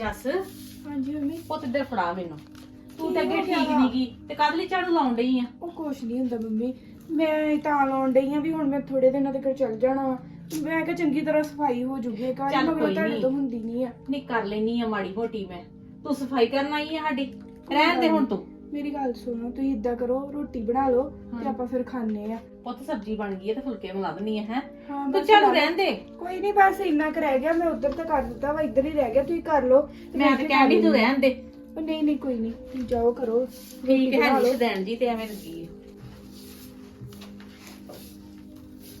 ਜੱਸ। ਹਾਂਜੀ ਮੰਮੀ। ਪੁੱਤ ਇੱਧਰ ਫੜਾ ਮੈਨੂੰ। ਤੂੰ ਤਾਂ ਕੀ ਅੱਗੇ ਹੋ ਗਿਆ ਠੀਕ ਵਾ? ਨਹੀਂ ਗਈ ਤੇ ਕਦ ਲਈ ਝਾੜੂ ਲਾਉਣ ਡਈ ਆ। ਉਹ ਕੁਛ ਨਹੀਂ ਹੁੰਦਾ ਮੰਮੀ। ਮੈਂ ਤਾਂ ਲਾਉਣ ਡਈ ਆ ਵੀ ਹੁਣ ਮੈਂ ਥੋੜੇ ਦਿਨਾਂ ਤੱਕ ਚੱਲ ਜਾਣਾ। ਵਾ। ਮੈਂ ਕਿਹਾ ਚੰਗੀ ਤਰ੍ਹਾਂ ਸਫ਼ਾਈ ਹੋ ਜੂਗੀ ਇਹ ਘਰ ਚੱਲ ਮਗਰ ਕੋਈ ਤੁਹਾਡੇ ਨੀ। ਤੋਂ ਹੁੰਦੀ ਨਹੀਂ ਆ। ਨਹੀਂ ਕਰ ਲੈਣੀ ਆ ਮਾੜੀ ਮੋਟੀ ਮੈਂ। ਤੂੰ ਸਫ਼ਾਈ ਕਰਨ ਆਈ ਆ ਸਾਡੀ। ਰਹਿਣ ਦੇ ਹੁਣ ਤੂੰ। ਮੇਰੀ ਗੱਲ ਸੁਣੋ ਤੁਸੀਂ ਇਦਾਂ ਕਰੋ ਰੋਟੀ ਬਣਾ ਲਓ ਹਾਂ। ਤੇ ਆਪਾਂ ਫਿਰ ਖਾਣੇ ਆ ਪੁੱਤ ਸਬਜ਼ੀ ਬਣ ਗਈ ਹੈ ਤੇ ਫੁਲਕੇ ਮੰਗਾ ਦਨੀ ਹੈ ਹੈਂ? ਹਾਂ ਤੂੰ ਬਸ ਚੱਲ ਰਹਿਣ ਦੇ ਕੋਈ ਨਹੀਂ ਬਸ ਇੰਨਾ ਕੁ ਰਹਿ ਗਿਆ ਮੈਂ ਉਧਰ ਤਾਂ ਕਰ ਦਿੱਤਾ ਵਾ ਇੱਧਰ ਹੀ ਰਹਿ ਗਿਆ ਤੁਸੀਂ ਕਰ ਲਓ ਤੇ ਮੈਂ ਤਾਂ ਕਹਿੰਦੀ ਤੂੰ ਖਾ ਰਹਿਣ ਦੇ। ਉਹ ਨਹੀਂ ਨਹੀਂ ਕੋਈ ਨਹੀਂ ਤੁਸੀਂ ਜਾਓ ਕਰੋ ਠੀਕ ਹੈ। ਜੀ ਦੇਣ ਜੀ ਤੇ ਐਵੇਂ ਲੱਗੀ ਹੈ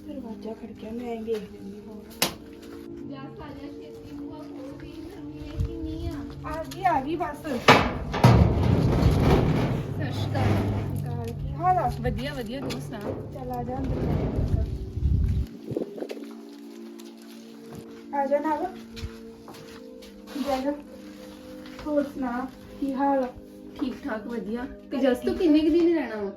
ਦਰਵਾਜ਼ਾ ਖੜਕਿਆ ਮੈਂ ਵੇਖ ਲੈਂਦੀ ਹੋਰ ਆ ਗਈ ਆ ਗਈ ਬਸ ਕਾਲ ਵਧੀਆ ਵਧੀਆ ਤੂੰ ਸੁਣਾ? ਚੱਲ ਆ ਜਾ ਅੰਦਰ ਬੈਠ। ਆ ਜਾ ਨਾਲ। ਜਾ ਹੋਰ ਸੁਣਾ ਕੀ ਹਾਲ? ਆ ਠੀਕ ਠਾਕ ਵਧੀਆ। ਤੇ ਜਸ ਤੂੰ ਕਿੰਨੇ ਕੁ ਦਿਨ ਰਹਿਣਾ ਵਾ?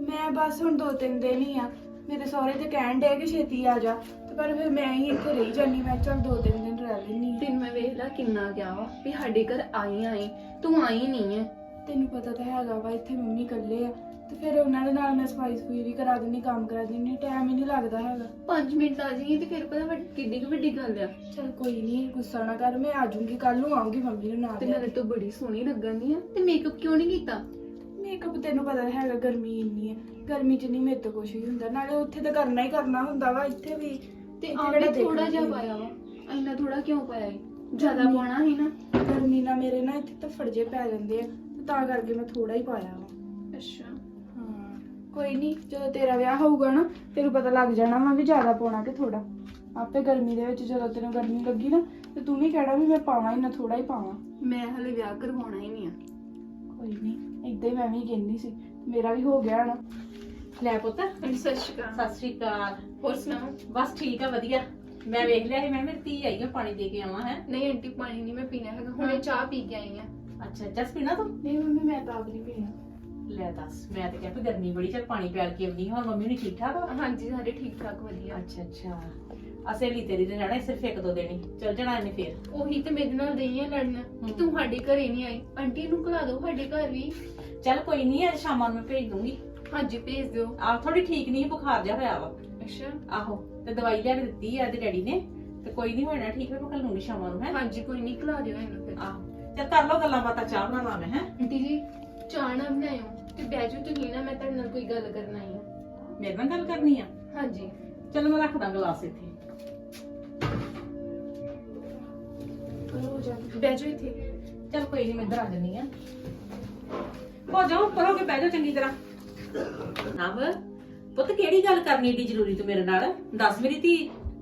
ਮੈਂ ਬਸ ਹੁਣ ਦੋ ਤਿੰਨ ਦਿਨ ਹੀ ਆ। ਮੇਰੇ ਸਹੁਰੇ ਤੇ ਕਹਿਣ ਡੇ ਕਿ ਛੇਤੀ ਆ ਜਾ। ਤੇ ਪਰ ਫਿਰ ਮੈਂ ਹੀ ਇੱਥੇ ਰਹੀ ਜਾਨੀ ਮੈਂ ਚੱਲ ਦੋ ਤਿੰਨ ਦਿਨ ਰਹਿ ਲੈਣੀ ਤੈਨੂੰ ਮੈਂ ਵੇਖ ਲਾ ਕਿੰਨਾ ਗਿਆ ਵਾ ਵੀ ਸਾਡੇ ਘਰ ਆਈ ਆਈ ਤੂੰ ਆਈ ਨਹੀਂ ਹੈ ਤੈਨੂੰ ਪਤਾ ਤਾਂ ਹੈਗਾ ਵਾ ਇੱਥੇ ਮੰਮੀ ਇਕੱਲੇ ਆ। ਤੇ ਫਿਰ ਉਹਨਾਂ ਦੇ ਨਾਲ ਮੈਂ ਸਫ਼ਾਈ ਸਫੂਈ ਵੀ ਕਰਾ ਦਿੰਦੀ ਕੰਮ ਕਰਾ ਦਿੰਦੀ ਟਾਈਮ ਹੀ ਨਹੀਂ ਲੱਗਦਾ ਹੈਗਾ। 5 ਮਿੰਟ ਆ ਜਾਈਏ ਤੇ ਫਿਰ ਪਤਾ ਵੱਡ- ਕਿੱਡੀ ਕੁ ਵੱਡੀ ਗੱਲ ਆ। ਚਲ ਕੋਈ ਨਹੀਂ ਗੁੱਸਾ ਨਾ ਕਰ ਮੈਂ ਆ ਜਾਊਂਗੀ ਕੱਲ ਨੂੰ ਆਉਂਗੀ ਮੰਮੀ ਨੂੰ ਨਾਲ ਤੇ ਨਾਲੇ ਤੂੰ ਬੜੀ ਸੋਹਣੀ ਲੱਗਣ ਦੀ ਆ ਤੇ ਮੇਕਅਪ ਕਿਉਂ ਨਹੀਂ ਕੀਤਾ? ਮੇਕਅਪ ਤੈਨੂੰ ਪਤਾ ਤਾਂ ਹੈਗਾ ਗਰਮੀ ਇੰਨੀ ਹੈ ਗਰਮੀ 'ਚ ਨਹੀਂ ਮੇਰੇ ਤੋਂ ਕੁਝ ਵੀ ਹੁੰਦਾ ਨਾਲੇ ਉੱਥੇ ਤਾਂ ਕਰਨਾ ਹੀ ਕਰਨਾ ਹੁੰਦਾ ਵਾ ਇੱਥੇ ਵੀ। ਤੇ ਇੱਥੇ ਆ ਕਿਹੜਾ ਵੀ ਥੋੜਾ ਜਿਹਾ। ਪਾਇਆ ਵਾ ਇੰਨਾ ਥੋੜਾ ਕਿਉਂ ਪਾਇਆ ਜ਼ਿਆਦਾ ਪਾਉਣਾ ਸੀ ਨਾ। ਗਰਮੀ ਨਾਲ ਮੇਰੇ ਨਾ ਇੱਥੇ ਧੱਫੜ ਜੇ ਪੈ ਜਾਂਦੇ ਆ ਤੇ ਤਾਂ ਕਰਕੇ ਮੈਂ ਥੋੜਾ ਹੀ ਪਾਇਆ ਵਾ। ਅੱਛਾ। ਕੋਈ ਨਹੀਂ ਜਦੋਂ ਤੇਰਾ ਵਿਆਹ ਹੋਊਗਾ ਨਾ ਤੈਨੂੰ ਪਤਾ ਲੱਗ ਜਾਣਾ ਵਾ ਵੀ ਜ਼ਿਆਦਾ ਪਾਉਣਾ ਕਿ ਥੋੜਾ ਆਪੇ ਗਰਮੀ ਦੇ ਵਿੱਚ ਜਦੋਂ ਤੈਨੂੰ ਗਰਮੀ ਲੱਗੀ ਨਾ ਤੇ ਤੂੰ ਵੀ ਕਹਿਣਾ ਵੀ ਮੈਂ ਪਾਵਾਂ ਹੀ ਨਾ ਥੋੜਾ ਹੀ ਪਾਵਾਂ। ਮੈਂ ਹਲੇ ਵਿਆਹ ਕਰਵਾਉਣਾ ਹੀ ਨਹੀਂ ਆ। ਕੋਈ ਨਹੀਂ ਏਦਾਂ ਹੀ ਮੈਂ ਵੀ ਕਹਿੰਦੀ ਸੀ ਮੇਰਾ ਵੀ ਹੋ ਗਿਆ ਨਾ। ਲੈ ਪੁੱਤ ਸਤਿ ਸ਼੍ਰੀ ਅਕਾਲ। ਸਤਿ ਸ੍ਰੀ ਅਕਾਲ। ਹੋਰ ਸੁਣਾਓ? ਬਸ ਠੀਕ ਆ ਵਧੀਆ। ਮੈਂ ਵੇਖ ਲਿਆ ਸੀ ਮੈਂ ਮੇਰੀ ਧੀ ਆਈ ਆ ਪਾਣੀ ਦੇ ਕੇ ਆਵਾਂ ਹੈ। ਨਹੀਂ ਆਂਟੀ ਪਾਣੀ ਨਹੀਂ ਮੈਂ ਪੀਣਾ ਹੈਗਾ ਹੁਣੇ ਚਾਹ ਪੀ ਕੇ ਆਈ ਆ। ਅੱਛਾ ਜਸ ਪੀਣਾ ਤੂੰ? ਨਹੀਂ ਮੰਮੀ ਮੈਂ ਤਾਂ ਆਪ ਨਹੀਂ ਪੀਣਾ। ਲੈ ਦੱਸ ਮੈਂ ਤਾਂ ਕਿਹਾ ਵੀ ਗਰਮੀ ਬੜੀ ਚੱਲ ਪਾਣੀ ਪਿਆਲ ਕੇ ਆਉਂਦੀ ਹਾਂ ਮੰਮੀ ਨੂੰ ਠੀਕ ਠਾਕ ਆ? ਹਾਂਜੀ ਸਾਰੇ ਠੀਕ ਠਾਕ ਵਧੀਆ। ਅੱਛਾ ਅੱਛਾ। ਅਸੇਲੀ ਤੇਰੀ ਦੇ ਰਹਿਣਾ ਸਿਰਫ ਇੱਕ ਦੋ ਦਿਨ ਹੀ। ਚੱਲ ਜਾਣਾ ਇਹਨੇ ਫੇਰ। ਉਹੀ ਤੇ ਮੇਰੇ ਨਾਲ ਦਈਆਂ ਲੜਨ। ਕਿ ਤੂੰ ਸਾਡੇ ਘਰੇ ਨਹੀਂ ਆਈ। ਆਂਟੀ ਨੂੰ ਘਲਾ ਦਿਓ ਸਾਡੇ ਘਰ ਵੀ। ਚੱਲ ਕੋਈ ਨਹੀਂ ਅੱਜ ਸ਼ਾਮਾਂ ਨੂੰ ਮੈਂ ਭੇਜ ਦੂੰਗੀ। ਹਾਂਜੀ ਭੇਜ ਦਿਓ। ਆ ਥੋੜੀ ਠੀਕ ਨਹੀਂ ਬੁਖਾਰ ਜਿਹਾ ਹੋਇਆ ਵਾ। ਅੱਛਾ। ਆਹੋ ਤੇ ਦਵਾਈ ਲਿਆ ਕੇ ਦਿੱਤੀ ਆ ਇਹਦੇ ਡੈਡੀ ਨੇ। ਤੇ ਕੋਈ ਨਹੀਂ ਹੋਣਾ ਠੀਕ ਹੈ ਮੈਂ ਕੱਲ ਲੂੰਗੀ ਸ਼ਾਮਾਂ ਨੂੰ ਹੈ। ਹਾਂਜੀ ਕੋਈ ਨਹੀਂ ਘਲਾ ਦਿਓ ਇਹਨੂੰ ਫਿਰ। ਆਹੋ। ਚੱਲ ਕਰ ਲੋ ਗੱਲਾਂ ਬਾਤਾਂ ਚਾਹ ਬਣਾ ਲਾ ਮੈਂ ਹੈ। ਆਂਟੀ ਜੀ ਚਾਹ ਨਾ ਬਣਾਇਓ। ਤੇ ਬਹਿ ਜਾਓ ਤੁਸੀਂ ਨਾ ਮੈਂ ਤੁਹਾਡੇ ਨਾਲ ਕੋਈ ਗੱਲ ਕਰਨ ਹਾਂ। ਮੇਰੇ ਨਾਲ ਗੱਲ ਕਰਨੀ ਆ? ਹਾਂਜੀ। ਚਲ ਮੈਂ ਰੱਖਦਾ ਗਲਾਸ ਇੱਥੇ। ਹੋ ਜਾ ਇੱਥੇ। ਚਲ ਕੋਈ ਨਹੀਂ ਮੈਂ ਇੱਧਰ ਆ ਜੰਨੀ ਆ ਹੋ ਜਾਓ ਉੱਪਰ ਹੋ ਕੇ ਬਹਿ ਜਾਓ ਚੰਗੀ ਤਰ੍ਹਾਂ। ਨਵ ਪੁੱਤ ਕਿਹੜੀ ਗੱਲ ਕਰਨੀ ਏਡੀ ਜ਼ਰੂਰੀ ਤੂੰ ਮੇਰੇ ਨਾਲ? ਦੱਸ ਮੇਰੀ ਧੀ।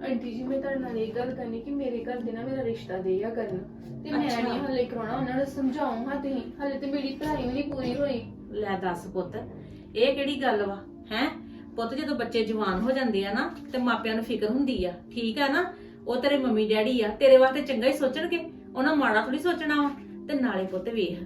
ਆਂਟੀ ਜੀ ਮੈਂ ਤੁਹਾਡੇ ਨਾਲ ਇਹ ਗੱਲ ਕਰਨੀ ਕਿ ਮੇਰੇ ਘਰ ਦੇ ਨਾ ਮੇਰਾ ਰਿਸ਼ਤਾ ਦੇ ਆ ਕਰਨ। ਤੇ ਮੈਂ ਅੱਛਾ। ਨਹੀਂ ਹਲੇ ਕਰਾਉਣਾ ਉਹਨਾਂ ਨੂੰ ਸਮਝਾਉਂ ਹਾਂ ਤੁਸੀਂ। ਹਲੇ ਤੇ ਮੇਰੀ ਪੜ੍ਹਾਈ ਵੀ ਨਹੀਂ ਪੂਰੀ ਹੋਈ। ਲੈ ਦੱਸ ਪੁੱਤ। ਇਹ ਕਿਹੜੀ ਗੱਲ ਵਾ? ਹੈ? ਪੁੱਤ ਜਦੋਂ ਬੱਚੇ ਜਵਾਨ ਹੋ ਜਾਂਦੇ ਆ ਨਾ ਤੇ ਮਾਪਿਆਂ ਨੂੰ ਫਿਕਰ ਹੁੰਦੀ ਆ। ਠੀਕ ਆ ਨਾ? ਉਹ ਤੇਰੇ ਮੰਮੀ ਡੈਡੀ ਆ। ਤੇਰੇ ਵਾਸਤੇ ਚੰਗਾ ਹੀ ਸੋਚਣਗੇ। ਉਹਨਾਂ ਮਾੜਾ ਥੋੜੀ ਸੋਚਣਾ ਵਾ। ਤੇ ਨਾਲੇ ਪੁੱਤ ਵੇਖ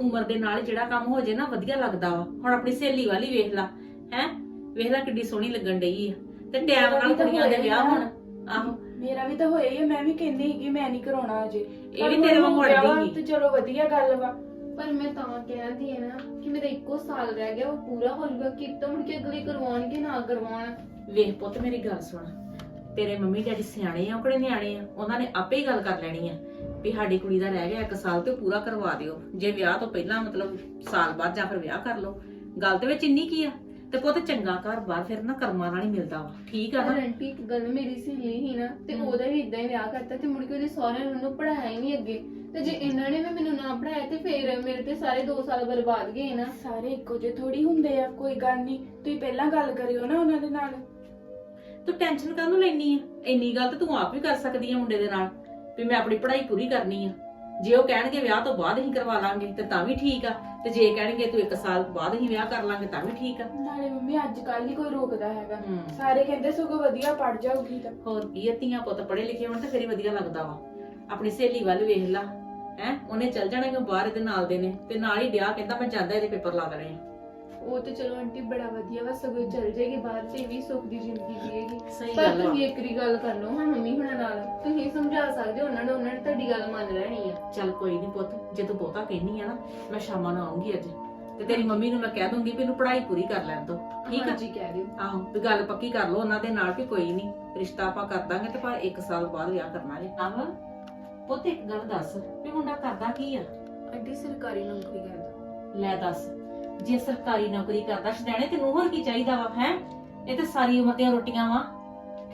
ਉਮਰ ਦੇ ਨਾਲ ਜਿਹੜਾ ਕੰਮ ਹੋ ਜੇ ਨਾ ਵਧੀਆ ਲੱਗਦਾ ਵਾ। ਹੁਣ ਆਪਣੀ ਸਹੇਲੀ ਵਾਲੀ ਵੇਖ ਲਾ। ਹੈ? ਵੇਖ ਲੈ ਕਿੱਡੀ ਸੋਹਣੀ ਲੱਗਣ ਡਈ ਆ। ਤੇ ਟਾਈਮ ਨਾਲ ਕੁੜੀਆਂ ਦੇ ਵਿਆਹ ਹੁਣ। ਆਹੋ। ਮੇਰਾ ਵੀ ਤਾਂ ਹੋਇਆ ਹੀ ਆ, ਮੈਂ ਵੀ ਕਹਿੰਦੀ ਸੀ ਕਿ ਮੈਂ ਨਹੀਂ ਕਰਾਉਣਾ ਅਜੇ। ਇਹ ਵੀ ਤੇਰੇ ਵਾਂਗੂ ਵਿਆਹ ਵਾ ਅੜਦੀ ਤੇ ਚਲੋ ਵਧੀਆ ਗੱਲ ਵਾ। ਪਰ ਮੈਂ ਤਾਂ ਕਹਿੰਦੀ ਹੈ ਨਾ ਕਿ ਮੇਰਾ ਇੱਕੋ ਸਾਲ ਰਹਿ ਗਿਆ, ਉਹ ਪੂਰਾ ਹੋ ਜਾਊਗਾ, ਕਿ ਤਾਂ ਮੁੜ ਕੇ ਅਗਲੇ ਕਰਵਾਉਣਗੇ, ਨਾ ਕਰਵਾਉਣ। ਵੇਖ ਪੁੱਤ, ਮੇਰੀ ਗੱਲ ਸੁਣ। ਤੇਰੇ ਮੰਮੀ ਡੈਡੀ ਸਿਆਣੇ ਆ, ਉਹ ਨਿਆਣੇ ਆ? ਉਹਨਾਂ ਨੇ ਆਪੇ ਹੀ ਗੱਲ ਕਰ ਲੈਣੀ ਆ ਵੀ ਸਾਡੀ ਕੁੜੀ ਦਾ ਰਹਿ ਗਿਆ ਇੱਕ ਸਾਲ ਤੇ ਉਹ ਪੂਰਾ ਕਰਵਾ ਦਿਓ। ਜੇ ਵਿਆਹ ਤੋਂ ਪਹਿਲਾਂ ਮਤਲਬ ਸਾਲ ਬਾਅਦ ਜਾਂ ਫਿਰ ਵਿਆਹ ਕਰ ਲਓ। ਗੱਲ ਤੇ ਵਿੱਚ ਇੰਨੀ ਕੀ ਆ? ਤੇ ਪੁੱਤ ਚੰਗਾ ਘਰ ਬਾਹਰ ਫਿਰ ਨਾ ਕਰਮਾਂ ਨਾਲ ਹੀ ਮਿਲਦਾ ਵਾ। ਠੀਕ ਆ ਨਾ? ਆਂਟੀ ਇੱਕ ਗੱਲ ਮੇਰੀ ਸਹੇਲੀ ਹੀ ਨਾ ਤੇ ਹਮ। ਉਹਦਾ ਵੀ ਇਦਾਂ ਹੀ ਵਿਆਹ ਕਰਤਾ ਤੇ ਮੁੜ ਕੇ ਉਹਦੇ ਸਹੁਰੇ ਨੇ ਉਹਨੂੰ ਪੜਾਇਆ ਹੀ ਨਹੀਂ ਅੱਗੇ। ਤੇ ਜੇ ਇਹਨਾਂ ਨੇ ਵੀ ਮੈਨੂੰ ਨਾ ਪੜਾਇਆ ਤੇ ਫਿਰ ਮੇਰੇ ਤੇ ਸਾਰੇ 2 ਸਾਲ ਬਰਬਾਦ ਗਏ ਨਾ। ਸਾਰੇ ਇੱਕੋ ਜਿਹੇ ਥੋੜੀ ਹੁੰਦੇ ਆ ਕੋਈ ਗੱਲ ਨਹੀਂ। ਤੁਸੀਂ ਪਹਿਲਾਂ ਗੱਲ ਕਰਿਓ ਨਾ ਉਹਨਾਂ ਦੇ ਨਾਲ। ਤੂੰ ਟੈਨਸ਼ਨ ਕਾਹਨੂੰ ਲੈਣੀ ਆ? ਇੰਨੀ ਗੱਲ ਤੇ ਤੂੰ ਆਪ ਵੀ ਕਰ ਸਕਦੀ ਆ ਮੁੰਡੇ ਦੇ ਨਾਲ ਵੀ ਮੈਂ ਆਪਣੀ ਪੜ੍ਹਾਈ ਪੂਰੀ ਕਰਨੀ ਆ। ਜੇ ਉਹ ਕਹਿਣਗੇ ਵਿਆਹ ਤੋਂ ਬਾਅਦ ਹੀ ਕਰਵਾ ਲਾਂਗੇ ਤੇ ਤਾਂ ਵੀ ਠੀਕ ਆ। ਤੇ ਜੇ ਕਹਿਣਗੇ ਤੂੰ ਇੱਕ ਸਾਲ ਬਾਅਦ ਹੀ ਵਿਆਹ ਕਰ ਲਾਂਗੇ ਤਾਂ ਵੀ ਠੀਕ ਆ। ਨਾਲੇ ਮੰਮੀ ਅੱਜ ਕੱਲ ਨਹੀਂ ਕੋਈ ਰੋਕਦਾ ਹੈਗਾ। ਹੂੰ। ਸਾਰੇ ਕਹਿੰਦੇ ਸਗੋਂ ਵਧੀਆ ਪੜ ਜਾਊਗੀ ਤਾਂ। ਹੋਰ ਕੀ ਆ ਧੀਆਂ ਪੁੱਤ ਪੜ੍ਹੇ ਲਿਖੇ ਹੋਣ ਤੇ ਫਿਰ ਹੀ ਵਧੀਆ ਲੱਗਦਾ ਵਾ। ਆਪਣੀ ਸਹੇਲੀ ਵੱਲ ਵੇਖ ਲਾ ਹੈ ਉਹਨੇ ਚੱਲ ਜਾਣਾ ਕਿ ਬਾਹਰ ਇਹਦੇ ਨਾਲ ਦੇ ਨੇ ਤੇ ਨਾਲ ਹੀ ਡਿਆ ਕਹਿੰਦਾ ਮੈਂ ਜਾਂਦਾ ਇਹਦੇ ਪੇਪਰ ਲਾ ਦੇਣੇ ਆ। ਉਹ ਤੇ ਚਲੋ ਆਂਟੀ ਬੜਾ ਵਧੀਆ ਵਾ ਸਗੋਂ ਚੱਲ ਜਾਏਗੀ ਬਾਹਰ ਤੇ ਵੀ ਸੁੱਖ ਦੀ ਜ਼ਿੰਦਗੀ ਜੀਏਗੀ। ਸਹੀ ਪਰ ਗੱਲ ਵਾ ਤੁਸੀਂ ਗੱਲ ਕਰ ਲਓ ਹਾਂ ਮੰਮੀ ਹੁਣਾਂ ਨਾਲ ਤੁਸੀਂ ਸਮਝਾ ਸਕਦੇ ਹੋ ਉਹਨਾਂ ਨੂੰ ਉਹਨਾਂ ਨੇ ਤੁਹਾਡੀ ਗੱਲ ਮੰਨ ਲੈਣੀ ਆ। ਚੱਲ ਕੋਈ ਨਹੀਂ ਪੁੱਤ ਜੇ ਤੂੰ ਬਹੁਤਾ ਕਹਿਨੀ ਆ ਨਾ ਮੈਂ ਸ਼ਾਮਾਂ ਨੂੰ ਆਉਂਗੀ ਅੱਜ। ਤੇ ਤੇਰੀ ਮੰਮੀ ਨੂੰ ਮੈਂ ਕਹਿ ਦੂੰਗੀ ਵੀ ਇਹਨੂੰ ਪੜ੍ਹਾਈ ਪੂਰੀ ਕਰ ਲੈਣ ਦੋ ਠੀਕ ਆ? ਹਾਂਜੀ ਕਹਿ ਦਿਓ। ਆਹੋ ਵੀ ਗੱਲ ਪੱਕੀ ਕਰ ਲਓ ਉਹਨਾਂ ਦੇ ਨਾਲ ਕਿ ਕੋਈ ਨਹੀਂ ਰਿਸ਼ਤਾ ਆਪਾਂ ਕਰ ਦਾਂਗੇ ਤੇ ਪਰ 1 ਸਾਲ ਬਾਅਦ ਵਿਆਹ ਕਰਨਾ ਜੇ। ਆਹ ਪੁੱਤ ਇੱਕ ਗੱਲ ਦੱਸ ਵੀ ਮੁੰਡਾ ਕਰਦਾ ਕੀ ਆ? ਆਂਟੀ ਸਰਕਾਰੀ ਨੌਕਰੀ ਕਰਦਾ। ਲੈ ਦੱਸ ਜੇ ਸਰਕਾਰੀ ਨੌਕਰੀ ਕਰਦਾ ਛਡਾਣੇ ਤੈਨੂੰ ਹੋਰ ਕੀ ਚਾਹੀਦਾ ਵਾ ਹੈ? ਇਹ ਤੇ ਸਾਰੀ ਉਮਰ ਦੀਆਂ ਰੋਟੀਆਂ ਵਾ।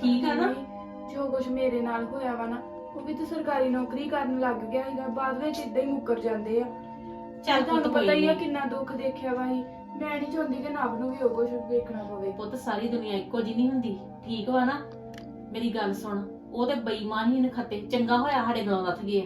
ਠੀਕ ਆ ਨਾ? ਮੰਮੀ, ਜੋ ਕੁਝ ਮੇਰੇ ਨਾਲ ਹੋਇਆ ਵਾ ਨਾ ਉਹ ਵੀ ਤਾਂ ਸਰਕਾਰੀ ਨੌਕਰੀ ਕਰਨ ਲੱਗ ਗਿਆ ਸੀਗਾ ਬਾਅਦ ਵਿੱਚ ਇਦਾਂ ਹੀ ਮੁੱਕਰ ਜਾਂਦੇ ਆ। ਚੱਲ ਪੁੱਤ ਤੁਹਾਨੂੰ ਪਤਾ ਹੀ ਆ। ਕਿੰਨਾ ਦੁੱਖ ਦੇਖਿਆ ਵਾ ਹੀ ਮੈਂ ਨਹੀਂ ਚਾਹੁੰਦੀ ਕਿ ਨਵ ਨੂੰ ਵੀ ਉਹ ਕੁਝ ਵੇਖਣਾ ਪਵੇ। ਪੁੱਤ ਸਾਰੀ ਦੁਨੀਆ ਇੱਕੋ ਜਿਹੀ ਨਹੀਂ ਹੁੰਦੀ। ਠੀਕ ਵਾ ਨਾ? ਮੇਰੀ ਗੱਲ ਸੁਣ ਉਹ ਤੇ ਬੇਈਮਾਨ ਹੀ ਨਖੱਤੇ ਚੰਗਾ ਹੋਇਆ ਸਾਡੇ ਨਾਲ ਨੱਥ ਗਏ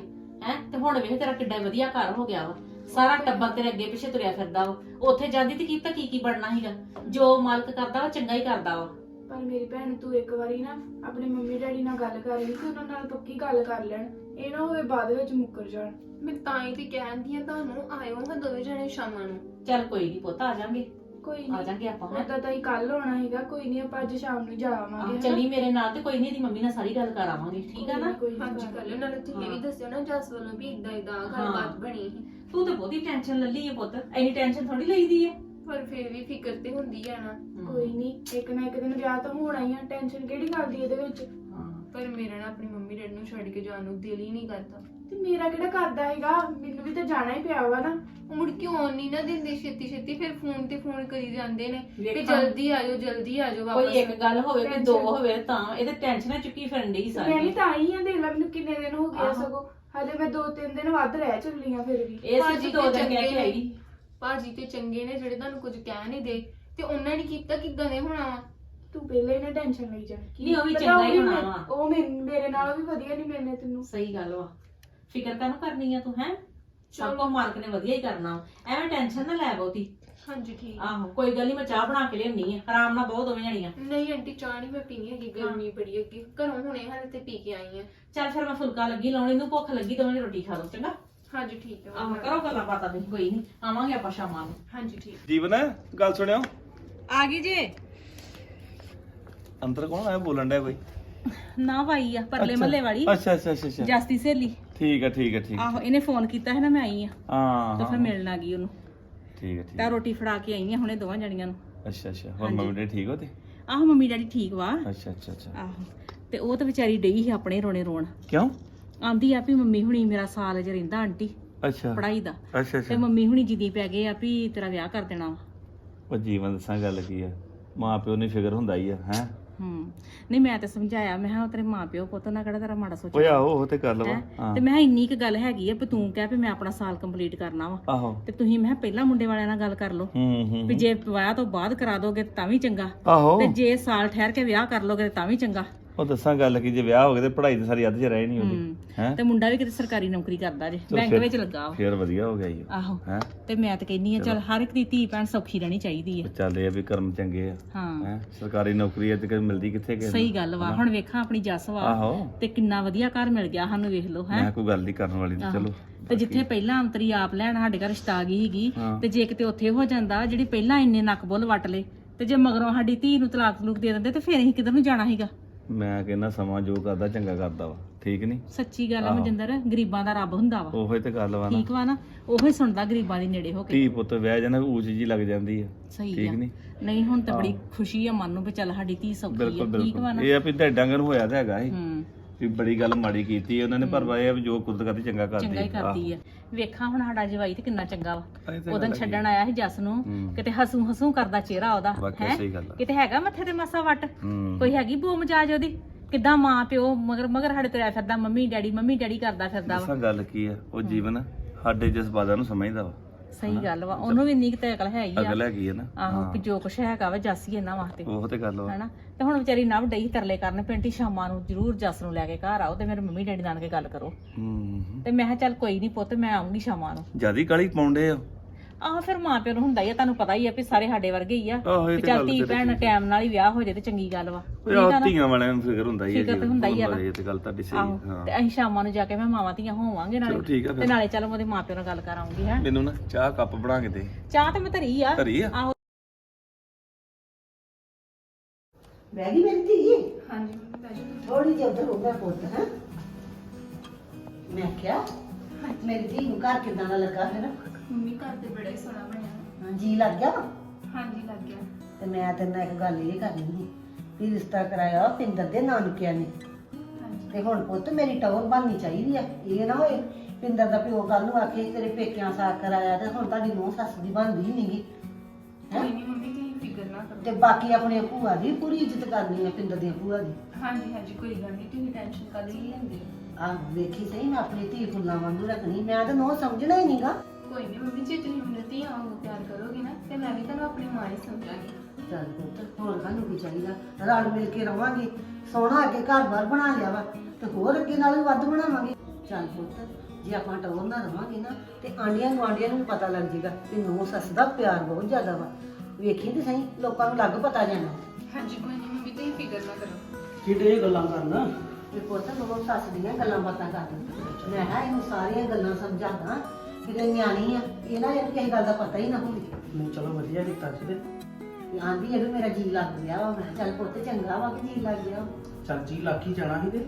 ਹੈ? ਤੇ ਹੁਣ ਵੇਖ ਤੇਰਾ ਕਿੱਡਾ ਵਧੀਆ ਘਰ ਹੋ ਗਿਆ ਵਾ। ਸਾਰਾ ਟੱਬਰ ਤੇਰੇ ਅੱਗੇ ਪਿੱਛੇ ਤੁਰਿਆ ਫਿਰਦਾ ਵਾ। ਉੱਥੇ ਜਾਂਦੀ ਤੇ ਕੀ ਤਾਂ ਕੀ ਕੀ ਬਣਨਾ ਸੀਗਾ। ਜੋ ਮਾਲਕ ਕਰਦਾ ਉਹ ਚੰਗਾ ਹੀ ਕਰਦਾ ਵਾ। ਪਰ ਮੇਰੀ ਭੈਣ ਤੂੰ ਇੱਕ ਵਾਰੀ ਨਾ ਆਪਣੇ ਮੰਮੀ ਡੈਡੀ ਨਾਲ ਗੱਲ ਕਰ ਲਈ ਤੇ ਉਹਨਾਂ ਨਾਲ ਪੱਕੀ ਗੱਲ ਕਰ ਲੈਣ। ਇਹ ਨਾ ਹੋਵੇ ਬਾਅਦ ਵਿੱਚ ਮੁੱਕਰ ਜਾਣ। ਮੈਂ ਤਾਂ ਹੀ ਤੇ ਕਹਿੰਦੀ ਆ ਤੁਹਾਨੂੰ ਆਇਓ ਹਾਂ ਦੋਵੇਂ ਜਣੇ ਸ਼ਾਮਾਂ ਨੂੰ। ਚੱਲ ਕੋਈ ਨਹੀਂ ਪੁੱਤ ਆ ਜਾਾਂਗੇ। ਕੋਈ ਆ ਨਹੀਂ ਜਾਾਂਗੇ ਆਪਾਂ ਹੈਂ। ਤਾਂ ਹੀ ਕੱਲ ਹੋਣਾ ਸੀਗਾ। ਕੋਈ ਨਹੀਂ ਆਪਾਂ ਅੱਜ ਸ਼ਾਮ ਨੂੰ ਜਾ ਆਹ, ਆਵਾਂਗੇ ਚੱਲੀ ਮੇਰੇ ਨਾਲ ਤੇ ਕੋਈ ਨਹੀਂ ਇਹਦੀ ਮੰਮੀ ਨਾਲ ਸਾਰੀ ਗੱਲ ਕਰਾਵਾਂਗੇ ਠੀਕ ਆ ਨਾ ਹਾਂਜੀ ਕਰ ਕਰ ਲਿਓ ਨਾਲੇ ਤੁਸੀਂ ਇਹ ਵੀ ਹਾਂ। ਦੱਸਿਓ ਨਾ ਜਸ ਵੱਲੋਂ ਵੀ ਇਦਾਂ ਇਦਾਂ ਗੱਲਬਾਤ ਬਣੀ ਸੀ। ਤੂੰ ਤਾਂ ਬਹੁਤੀ ਟੈਨਸ਼ਨ ਲੱਲੀ ਹੈ ਪੁੱਤ ਐਨੀ ਟੈਨਸ਼ਨ ਥੋੜੀ ਲਈਦੀ ਹੈ ਪਰ ਫਿਰ ਵੀ ਫਿਕਰ ਤੇ ਹੁੰਦੀ ਆ ਨਾ। ਕੋਈ ਨਹੀਂ ਇੱਕ ਨਾ ਇੱਕ ਦਿਨ ਵਿਆਹ ਤਾਂ ਹੋਣਾ ਹੀ ਆ ਟੈਨਸ਼ਨ ਕਿਹੜੀ ਗੱਲ ਦੀ ਇਹਦੇ ਵਿੱਚ? ਹਾਂ। ਪਰ ਮੇਰਾ ਨਾ ਆਪਣੀ ਮੰਮੀ ਡੈਡੀ ਨੂੰ ਛੱਡ ਕੇ ਜਾਣ ਨੂੰ ਦਿਲ ਹੀ ਨਹੀਂ ਕਰਦਾ। ਤੇ ਮੇਰਾ ਕਿਹੜਾ ਕਰਦਾ ਹੈਗਾ? ਮੈਨੂੰ ਵੀ ਤਾਂ ਜਾਣਾ ਹੀ ਪਿਆ ਵਾ ਨਾ। ਮੁੜ ਕੇ ਆਉਣ ਨਹੀਂ ਨਾ ਦਿੰਦੇ ਛੇਤੀ ਛੇਤੀ ਫਿਰ ਫੋਨ ਤੇ ਫੋਨ ਕਰੀ ਜਾਂਦੇ ਨੇ ਕਿ ਵੇਖਾਂ। ਜਲਦੀ ਆਜੋ ਜਲਦੀ ਆਜੋ ਵਾਪਸ ਕੋਈ ਇੱਕ ਗੱਲ ਹੋਵੇ ਕਿ ਦੋ Tension। ਹੋਵੇ ਤਾਂ ਇਹਦੇ ਟੈਨਸ਼ਨਾਂ ਚੁੱਕੀ ਫਿਰਨ ਡਈ ਮੈਂ ਵੀ ਸਾਰੀ। ਤਾਂ ਆਈ ਆ ਦੇਖ ਲੈ ਮੈਨੂੰ ਕਿੰਨੇ ਦਿਨ ਹੋ ਗਏ ਆ ਆਹੋ। ਸਗੋਂ। ਹਜੇ ਮੈਂ ਦੋ ਤਿੰਨ ਦਿਨ ਵੱਧ ਰਹਿ ਚੱਲੀ ਆ ਫਿਰ ਵੀ। ਇਹ ਭਾਜੀ ਦੋ ਤੇ ਦਿਨ ਕਹਿ ਕੇ। ਆਈ। ਭਾਜੀ ਤੇ ਚੰਗੇ ਨੇ ਜਿਹੜੇ ਤੁਹਾਨੂੰ ਕੁਝ ਕਹਿ ਨਹੀਂ ਦੇ। ਤੇ ਉਹਨਾਂ ਨੇ ਕੀਤਾ ਕਿਦਾਂ ਦੇ ਹੋਣਾ ਵਾ? ਤੂੰ ਪਹਿਲੇ ਨਾ ਟੈਨਸ਼ਨ ਲਈ ਜਾ। ਕੀ ਨਹੀਂ, ਉਹ ਵੀ ਪਤਾ ਚੰਗਾ ਹੀ ਹੋਣਾ ਮੈਂ- ਵਾ। ਉਹ ਮੇਰੇ ਮੇਰੇ ਨਾਲੋਂ ਵੀ ਵਧੀਆ ਨਹੀਂ ਮਿਲਨੇ ਤੈਨੂੰ। ਸਹੀ ਗੱਲ ਵਾ। ਫਿਕਰ ਕਾਹਨੂੰ ਕਰਨੀ ਆ ਤੂੰ ਹੈ? ਸਭ ਚਲੋ। ਕੋ ਮਾਲਕ ਨੇ ਵਧੀਆ ਹੀ ਕਰਨਾ ਵਾ। ਐਵੇਂ ਟੈਨਸ਼ਨ ਨਾ ਲੈ ਬਹੁਤੀ। ਹਾਂਜੀ ਠੀਕ। ਆਹੋ ਕੋਈ ਗੱਲ ਨਹੀਂ ਮੈਂ ਚਾਹ ਬਣਾ ਕੇ ਲਿਆਉਣੀ ਆ। ਆਰਾਮ ਨਾਲ ਬਹੁਤ ਦੋਵੇਂ ਜਣੀਆਂ। ਨਹੀਂ ਆਂਟੀ ਚਾਹ ਨਹੀਂ ਮੈਂ ਪੀਣੀ ਹੈਗੀ ਗਰਮੀ ਬੜੀ ਅੱਗੇ ਘਰੋਂ ਹੁਣੇ ਹਾਲੇ ਤੇ ਪੀ ਕੇ ਆਈ ਆ। ਚੱਲ ਫਿਰ ਮੈਂ ਫੁਲਕਾ ਲੱਗੀ ਲਾਉਣ ਇਹਨੂੰ ਭੁੱਖ ਲੱਗੀ ਦੋਵੇਂ ਨੇ ਰੋਟੀ ਖਾ ਲਓ ਚੰਗਾ? ਹਾਂਜੀ ਠੀਕ ਹੈ ਆਹੋ ਕਰੋ ਗੱਲਾਂ ਬਾਤਾਂ ਤੁਸੀਂ ਕੋਈ ਨਹੀਂ ਆਵਾਂਗੇ ਆਪਾਂ ਸ਼ਾਮਾਂ ਨੂੰ। ਹਾਂਜੀ ਠੀਕ। ਜੀਵਨ ਗੱਲ ਸੁਣਿਓ। ਆ ਗਈ ਜੇ। ਅੰਦਰ ਕੌਣ ਆਇਆ ਬੋਲਣ ਡਿਆ ਕੋਈ? ਨਾ ਭਾਈ ਆ ਪਰਲੇ ਅੱਛਾ। ਮੱਲੇ ਵਾਲੀ। ਅੱਛਾ ਅੱਛਾ ਅੱਛਾ ਅੱਛਾ। ਜਸਤੀ ਸਹੇਲੀ। ਠੀਕ ਹੈ ਠੀਕ ਹੈ ਠੀਕ ਆਹੋ ਇਹਨੇ ਫੋਨ ਕੀਤਾ ਹੈ ਨਾ ਮੈਂ ਆਈ ਆ। ਹਾਂ ਤੇ ਫਿਰ ਹਾਂ। ਮਿਲਣ ਆ ਗਈ ਉਹਨੂੰ। ਠੀਕ ਹੈ ਠੀਕ ਤਾਂ ਹੈ। ਰੋਟੀ ਫੜਾ ਕੇ ਆਈ ਆ ਹੁਣੇ ਦੋਵਾਂ ਜਣੀਆਂ ਨੂੰ। ਅੱਛਾ ਅੱਛਾ। ਹੋਰ ਹਾਂਜੀ। ਮੰਮੀ ਡੈਡੀ ਠੀਕ ਹੋ ਤੇ? ਆਹੋ ਮੰਮੀ ਡੈਡੀ ਠੀਕ ਵਾ। ਅੱਛਾ ਅੱਛਾ ਅੱਛਾ। ਆਹੋ। ਤੇ ਉਹ ਤਾਂ ਵਿਚਾਰੀ ਡਈ ਸੀ ਆਪਣੇ ਰੋਣੇ ਰੋਣ। ਕਿਉਂ? ਆਂਦੀ ਆ ਵੀ ਮੰਮੀ ਹੁਣੀ ਮੇਰਾ ਸਾਲ ਜ ਰਹਿੰਦਾ ਆਂਟੀ। ਅੱਛਾ। ਪੜਾਈ ਦਾ। ਅੱਛਾ ਤੇ ਅੱਛਾ ਮੰਮੀ ਹੁਣੀ ਜਿੱਦੀ ਪੈ ਗਏ ਆ ਵੀ ਤੇਰਾ ਵਿਆਹ ਕਰ ਦੇਣਾ ਵਾ। ਉਹ ਜੀਵਨ ਦੱਸਾਂ ਗੱਲ ਕੀ ਆ। ਮਾਂ ਪਿਓ ਨੇ ਫਿਕਰ ਹੁੰਦਾ ਹੀ ਆ ਹੈ? ਹੂੰ। ਨਹੀਂ ਮੈਂ ਤਾਂ ਸਮਝਾਇਆ ਮੈਂ ਕਿਹਾ ਤੇਰੇ ਮਾਪਿਓ ਪੁੱਤ ਨਾ ਕਿਹੜਾ ਤੇਰਾ ਮਾੜਾ ਓਏ ਸੋਚਿਆ ਆਹੋ ਉਹ ਤੇ ਕਰ ਲਵਾ ਹੈਂ? ਹਾਂ। ਤੇ ਮੈਂ ਕਿਹਾ ਇੰਨੀ ਕੁ ਗੱਲ ਹੈਗੀ ਆ ਵੀ ਤੂੰ ਕਹਿ ਵੀ ਮੈਂ ਆਪਣਾ ਸਾਲ ਕੰਪਲੀਟ ਕਰਨਾ ਵਾ। ਆਹੋ। ਤੇ ਤੁਸੀਂ ਮੈਂ ਕਿਹਾ ਪਹਿਲਾਂ ਮੁੰਡੇ ਵਾਲਿਆਂ ਨਾਲ ਗੱਲ ਕਰ ਲਓ। ਹੂੰ ਹੂੰ। ਵੀ ਜੇ ਵਿਆਹ ਤੋਂ ਬਾਅਦ ਕਰਾ ਦੋਗੇ ਤਾਂ ਵੀ ਚੰਗਾ। ਆਹੋ। ਤੇ ਜੇ ਸਾਲ ਠਹਿਰ ਕੇ ਵਿਆਹ ਕਰ ਲੋਗੇ ਤਾਂ ਵੀ ਚੰਗਾ। ਉਹ ਦੱਸਾਂ ਗੱਲ ਕੀ ਜੇ ਵਿਆਹ ਹੋ ਗਿਆ ਤੇ ਪੜ੍ਹਾਈ ਤੇ ਸਾਰੀ ਅੱਧ ਚ ਰਹਿ ਨਹੀਂ ਉਹਦੀ ਹੂੰ। ਹੈ? ਤੇ ਮੁੰਡਾ ਵੀ ਕਿਤੇ ਸਰਕਾਰੀ ਨੌਕਰੀ ਕਰਦਾ ਜੇ ਬੈਂਕ। ਵਿੱਚ ਲੱਗਾ ਵਾ। ਫੇਰ ਵਧੀਆ ਹੋ ਗਿਆ ਜੀ। ਆਹੋ। ਹੈ? ਤੇ ਮੈਂ ਤਾਂ ਕਹਿੰਨੀ ਆ ਚਲ ਹਰ ਇੱਕ ਦੀ ਧੀ ਭੈਣ ਸੌਖੀ ਰਹਿਣੀ ਚਾਹੀਦੀ ਆ। ਚੱਲ ਇਹ ਵੀ ਕਰਮ ਚੰਗੇ ਆ। ਹਾਂ। ਹੈ? ਸਰਕਾਰੀ ਨੌਕਰੀ ਅੱਜ ਕੱਲ੍ਹ ਮਿਲਦੀ ਕਿੱਥੇ ਕਿਸੇ? ਸਹੀ ਗੱਲ ਵਾ। ਹੁਣ ਵੇਖਾਂ ਆਪਣੀ ਜੱਸ ਵਾ ਆਹੋ। ਤੇ ਕਿੰਨਾ ਵਧੀਆ ਘਰ ਮਿਲ ਗਿਆ ਸਾਨੂੰ ਵੇਖ ਲਓ ਹੈ। ਮੈਂ ਕੋਈ ਗੱਲ ਨਹੀਂ ਕਰਨ ਵਾਲੀ ਤੇ ਚਲੋ। ਤੇ ਜਿੱਥੇ ਪਹਿਲਾਂ ਅੰਤਰੀ ਆਪ ਲੈਣ ਸਾਡੇ ਘਰ ਰਿਸ਼ਤਾ ਆ ਗਈ ਸੀਗੀ ਹਾਂ। ਤੇ ਜੇ ਕਿਤੇ ਉੱਥੇ ਹੋ ਜਾਂਦਾ ਜਿਹੜੀ ਪਹਿਲਾਂ ਇੰਨੇ ਨੱਕ ਬੁੱਲ ਵੱਟ ਲੇ ਤੇ ਜੇ ਮਗਰੋਂ ਸਾਡੀ ਧੀ ਨੂੰ ਤਲਾਕ ਤਲੂਕ ਦੇ ਦਿੰਦੇ ਤੇ ਫੇਰ ਅਸੀਂ ਕਿੱਧਰ ਨੂੰ ਜਾਣਾ ਸੀਗਾ? ਮੈਂ ਕਹਿੰਦਾ ਸਮਾਂ ਜੋ ਕਰਦਾ ਚੰਗਾ ਕਰਦਾ ਵਾ। ਠੀਕ ਨਹੀਂ ਸੱਚੀ ਗੱਲ ਆ ਮਨਜਿੰਦਰ ਗਰੀਬਾਂ ਦਾ ਰੱਬ ਹੁੰਦਾ ਵਾ। ਉਹੋ ਹੀ ਤੇ ਗੱਲ ਵਾ ਨਾ। ਠੀਕ ਵਾ ਨਾ? ਉਹੋ ਹੀ ਸੁਣਦਾ ਗਰੀਬਾਂ ਦੇ ਨੇੜੇ ਹੋ ਕੇ। ਧੀ ਪੁੱਤ ਵਿਆਹ ਜਾਣਾ ਊਚ ਜੀ ਲੱਗ ਜਾਂਦੀ ਆ। ਸਹੀ ਠੀਕ ਆ। ਨਹੀਂ ਨਹੀਂ ਹੁਣ ਤਾਂ ਬੜੀ ਖੁਸ਼ੀ ਆ ਮਨ ਨੂੰ ਵੀ ਚੱਲ ਸਾਡੀ ਧੀ ਸੌਖੀ ਆ। ਬਿਲਕੁਲ ਠੀਕ ਵਾ ਬਿਲਕੁਲ। ਨਾ? ਇਹ ਆ ਵੀ ਤੇ ਡੰਗਰ ਹੋਇਆ ਤਾਂ ਹੈਗਾ ਇਹ ਹੂੰ। ਵੀ ਬੜੀ ਗੱਲ ਮਾੜੀ ਕੀਤੀ ਉਹਨਾਂ ਨੇ ਪਰ ਵਾ ਇਹ ਆ ਵੀ ਜੋ ਕੁਦਰਤ ਕਰਦੀ ਚੰਗਾ ਕਰਦੀ। ਚੰਗਾ ਹੀ ਕਰਦੀ ਆ ਵੇਖਾਂ ਹੁਣ ਸਾਡਾ ਜਵਾਈ ਤੇ ਕਿੰਨਾ ਚੰਗਾ ਵਾ। ਇਹ ਤਾਂ ਉਦੋਂ ਗੱਲ ਛੱਡਣ ਆਇਆ ਸੀ ਜੱਸ ਨੂੰ। ਕਿਤੇ ਹਸੂ ਹਸੂ ਕਰਦਾ ਚਿਹਰਾ ਉਹਦਾ ਵਾਕਿਆ ਹੈ? ਸਹੀ ਗੱਲ ਆ। ਕਿਤੇ ਹੈਗਾ ਮੱਥੇ ਤੇ ਮਸਾ ਵੱਟ? ਹੂੰ। ਕੋਈ ਹੈਗੀ ਬੋ ਮਜਾਜ ਉਹਦੀ? ਕਿੱਦਾਂ ਮਾਂ ਪਿਓ ਮਗਰ ਮਗਰ ਸਾਡੇ ਤੁਰਿਆ ਫਿਰਦਾ ਮੰਮੀ ਡੈਡੀ ਮੰਮੀ ਡੈਡੀ ਕਰਦਾ ਫਿਰਦਾ ਵਾ। ਦੱਸਾਂ ਗੱਲ ਕੀ ਆ ਉਹ ਜੀਵਨ ਸਾਡੇ ਜਜ਼ਬਾਤਾਂ ਨੂੰ ਸਮਝਦਾ ਵਾ। ਸਹੀ ਗੱਲ ਵਾ। ਉਹਨੂੰ ਵੀ ਇੰਨੀ ਕੁ ਅਕਲ ਹੈ ਹੀ ਆ। ਅਗਲ ਹੈਗੀ ਆ ਨਾ। ਆਹੋ ਕਿ ਜੋ ਕੁਛ ਹੈਗਾ ਵਾ ਜਾਸੀ ਇਹਨਾਂ ਵਾਸਤੇ। ਉਹ ਤੇ ਗੱਲ ਵਾ। ਹੈਨਾ? ਤੇ ਹੁਣ ਵਿਚਾਰੀ ਨਵ ਡਈ ਤਰਲੇ ਕਰਨ ਪਿੰਟੀ ਸ਼ਾਮਾਂ ਨੂੰ ਜ਼ਰੂਰ ਜੱਸ ਨੂੰ ਲੈ ਕੇ ਘਰ ਆਓ ਤੇ ਮੇਰੇ ਮੰਮੀ ਡੈਡੀ ਨਾਲ ਕੇ ਗੱਲ ਕਰੋ। ਹੂੰ ਤੇ ਮੈਂ ਕਿਹਾ ਚੱਲ ਕੋਈ ਨਹੀਂ ਪੁੱਤ ਮੈਂ ਆਉਂਗੀ ਸ਼ਾਮਾਂ ਨੂੰ। ਜਿਆਦੀ ਕਾਲੀ ਪਾਉਂਦੇ ਆ। ਆਹ ਫਿਰ ਮਾਂ ਪਿਓ ਨੂੰ ਹੁੰਦਾ ਹੀ ਆ ਤੁਹਾਨੂੰ ਪਤਾ ਹੀ ਆ ਵੀ ਸਾਰੇ ਸਾਡੇ ਵਰਗੇ ਹੀ ਆ। ਆਹੋ, ਚੱਲ ਧੀ ਭੈਣ ਟਾਈਮ ਨਾਲ ਹੀ ਵਿਆਹ ਹੋ ਜੇ ਤੇ ਚੰਗੀ ਗੱਲ ਵਾ। ਧੀਆਂ ਵਾਲਿਆਂ ਨੂੰ ਫਿਕਰ ਹੁੰਦਾ ਹੀ ਹੈ ਫਿਕਰ ਤਾਂ ਹੁੰਦਾ ਹੀ ਆ ਨਾ। ਇਹ ਤੇ ਗੱਲ ਤੁਹਾਡੀ ਸਹੀ ਹਾਂ। ਤੇ ਅਸੀਂ ਸ਼ਾਮਾਂ ਨੂੰ ਜਾ ਕੇ ਮੈਂ ਮਾਵਾਂ ਧੀਆਂ ਹੋਵਾਂਗੇ ਚਲੋ ਨਾਲੇ ਠੀਕ ਆ ਤੇ ਨਾਲੇ ਚੱਲ ਮੈਂ ਮਾਂ ਪਿਓ ਨਾਲ ਗੱਲ ਕਰਾਂਗੀ ਹੈ। ਮੈਨੂੰ ਨਾ ਚਾਹ ਕੱਪ ਬਣਾ ਕੇ ਦੇ। ਚਾਹ ਤਾਂ ਮੈਂ ਧਰੀ ਆ। ਧਰੀ ਆ? ਆਹੋ। ਬਹਿ ਮੇਰੀ ਧੀ? ਹਾਂਜੀ। ਥੋੜੀ ਜਿਹੀ ਉਧਰ ਹੋ ਗਿਆ ਪੁੱਤ ਹੈ। ਮੈਂ ਕਿਹਾ ਮੇਰੀ ਧੀ ਨੂੰ ਘਰ ਕਿਦਾਂ ਦਾ ਲੱਗਾ ਫਿਰ? ਮੰਮੀ ਘਰ ਤੇ ਬੜਾ ਹੀ ਸੋਹਣਾ ਬਣਿਆ। ਹਾਂ, ਜੀ ਲੱਗ ਗਿਆ ਵਾ? ਹਾਂਜੀ ਲੱਗ ਗਿਆ। ਤੇ ਮੈਂ ਤੇਰੇ ਨਾਲ ਇੱਕ ਗੱਲ ਇਹ ਕਰਨੀ ਸੀ ਵੀ ਰਿਸ਼ਤਾ ਕਰਾਇਆ ਪਿੰਦਰ ਦੇ ਨਾਨਕਿਆਂ ਨੇ। ਹਾਂਜੀ। ਤੇ ਹੁਣ ਪੁੱਤ ਮੇਰੀ ਟੌਰ ਬਣਨੀ ਚਾਹੀਦੀ ਆ। ਇਹ ਨਾ ਹੋਏ ਪਿੰਦਰ ਦਾ ਪਿਓ ਕੱਲ ਨੂੰ ਆਖੇ ਤੇਰੇ ਪੇਕਿਆਂ ਸਾਕ ਕਰਾਇਆ ਤੇ ਹੁਣ ਤੁਹਾਡੀ ਨੂੰਹ ਸੱਸ ਦੀ ਬਣਦੀ ਨਹੀਂਗੀ ਕੋਈ ਨਹੀਂ ਮੰਮੀ ਤੁਸੀਂ ਫਿਕਰ ਨਾ ਤੇ ਕਰੋ ਬਾਕੀ ਆਪਣੇ ਭੂਆ ਦੀ ਪੂਰੀ ਇੱਜ਼ਤ ਕਰਨੀ ਆ ਪਿੰਦਰ ਦੀਆਂ ਭੂਆ ਦੀ। ਹਾਂਜੀ ਹਾਂਜੀ ਕੋਈ ਗੱਲ ਨਹੀਂ ਤੁਸੀਂ ਟੈਨਸ਼ਨ ਕਾਹਦੀ ਨਹੀਂ ਲੈਂਦੇ ਆ ਵੇਖੀ ਸਹੀ ਮੈਂ ਆਪਣੀ ਧੀ ਫੁੱਲਾਂ ਵਾਂਗੂ ਰੱਖਣੀ। ਮੈਂ ਤਾਂ ਨੋ ਸਮਝਣਾ ਹੀ ਨਹੀਂਗਾ ਕੋਈ ਨਹੀਂ ਮੰਮੀ ਜੀ ਤੁਸੀਂ ਮੈਨੂੰ ਧੀਆਂ ਵਾਂਗੂ ਪਿਆਰ ਕਰੋਗੇ ਨਾ ਤੇ ਮੈਂ ਵੀ ਤੁਹਾਨੂੰ ਆਪਣੀ ਮਾਂ ਹੀ ਸਮਝਾਂਗੀ। ਚੱਲ ਪੁੱਤ ਹੋਰ ਸਾਨੂੰ ਕੀ ਚਾਹੀਦਾ? ਰਲ ਮਿਲ ਕੇ ਰਵਾਂਗੇ ਸੋਹਣਾ ਅੱਗੇ ਘਰ-ਬਾਰ ਬਣਾ ਲਿਆ ਵਾ ਤੇ ਹੋਰ ਅੱਗੇ ਨਾਲੋਂ ਵੀ ਵੱਧ ਬਣਾਵਾਂਗੇ। ਚੱਲ ਪੁੱਤ ਜੇ ਆਪਾਂ ਟੋਰ ਨਾ ਰਵਾਂਗੇ ਨਾ ਤੇ ਆਂਡੀਆਂ ਗੁਆਂਢੀਆਂ ਨੂੰ ਪਤਾ ਲੱਗ ਜਾਏਗਾ ਕਿ ਨੂੰਹ ਸੱਸ ਦਾ ਪਿਆਰ ਬਹੁਤ ਜ਼ਿਆਦਾ ਵਾ। ਵੇਖੀ ਤੇ ਸਹੀ ਲੋਕਾਂ ਨੂੰ ਲੱਗ ਪਤਾ ਜਾਣਾ। ਹਾਂਜੀ ਕੋਈ ਨਹੀਂ ਮੰਮੀ ਤੁਸੀਂ ਫਿਕਰ ਨਾ ਕਰੋ। ਕਿਹੜੇ ਇਹ ਗੱਲਾਂ ਕਰਨਾ? ਵੀ ਪੁੱਤ ਨੂੰਹ ਸੱਸ ਦੀਆਂ ਗੱਲਾਂ ਬਾਤਾਂ ਕਰਦੇ ਮੈਂ ਕਿਹਾ ਇਹਨੂੰ ਸਾਰੀਆਂ ਗੱਲਾਂ ਸਮਝਾਦਾ ਕਿਤੇ ਨਿਆਣੀ ਆ ਇਹ ਨਾ ਇਹਨੂੰ ਕਿਸੇ ਗੱਲ ਦਾ ਪਤਾ ਹੀ ਨਾ ਹੋਵੇ। ਨਹੀਂ ਚਲੋ ਵਧੀਆ ਕੀਤਾ ਜੀ ਤੇ। ਤੇ ਆਂਦੀ ਇਹ ਵੀ ਮੇਰਾ ਜੀ ਲੱਗ ਗਿਆ ਵਾ ਮੈਂ ਕਿਹਾ ਚੱਲ ਪੁੱਤ ਚੰਗਾ ਵਾ ਕਿ ਜੀ ਲੱਗ ਗਿਆ ਵਾ। ਚੱਲ ਜੀ ਲੱਖ ਹੀ ਜਾਣਾ ਸੀ ਤੇ।